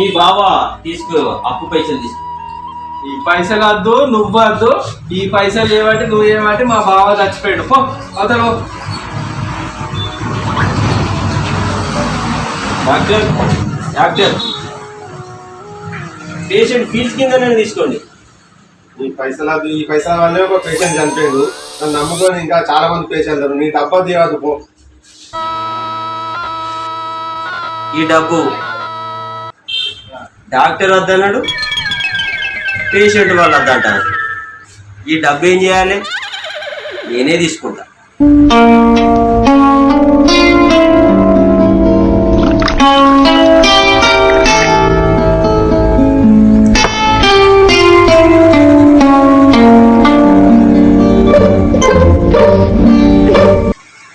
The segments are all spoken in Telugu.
మీ బావ తీసుకో అప్పు పైసలు తీసుకో. ఈ పైసలు వద్దు నువ్వు వద్దు. ఈ పైసలు ఏమంటే నువ్వు ఏమంటే మా బావ చచ్చిపోయాడు. పో అతను డాక్టర్ డాక్టర్. పేషెంట్ ఫీజు కింద తీసుకోండి. ఈ పైసలు వద్దు, ఈ పైసల వల్లే ఒక పేషెంట్ చనిపోయాడు. నన్ను నమ్ముకొని ఇంకా చాలా మంది పేషెంట్లు ఉన్నారు. నీ డబ్బా తీయవద్దు పో. ఈ డబ్బు డాక్టర్ వద్దన్నాడు. పేషెంట్ వాళ్ళు వద్దంటారు ఈ డబ్బు ఏం చేయాలి? నేనే తీసుకుంటా.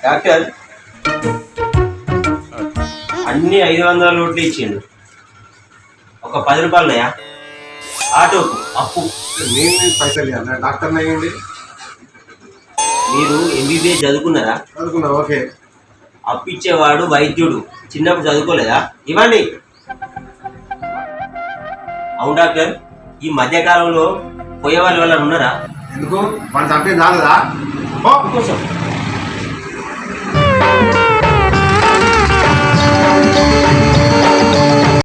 డాక్టర్ అన్ని ఐదు వందల నోట్లు ఇచ్చిండు. ఒక పది రూపాయలున్నాయా? ఆటోకు అప్పు. నేను పైసలు ఇవ్వాలి డాక్టర్ అయ్యండి. మీరు ఎంబీబీఏ చదువుకున్నారా? అనుకున్నా ఓకే. అప్పు ఇచ్చేవాడు వైద్యుడు. చిన్నప్పుడు చదువుకోలేదా? ఇవ్వండి. అవును డాక్టర్ ఈ మధ్యకాలంలో పోయే వాళ్ళ ఉన్నారా? ఎందుకు? మన చంపేది రాలేదా కోసం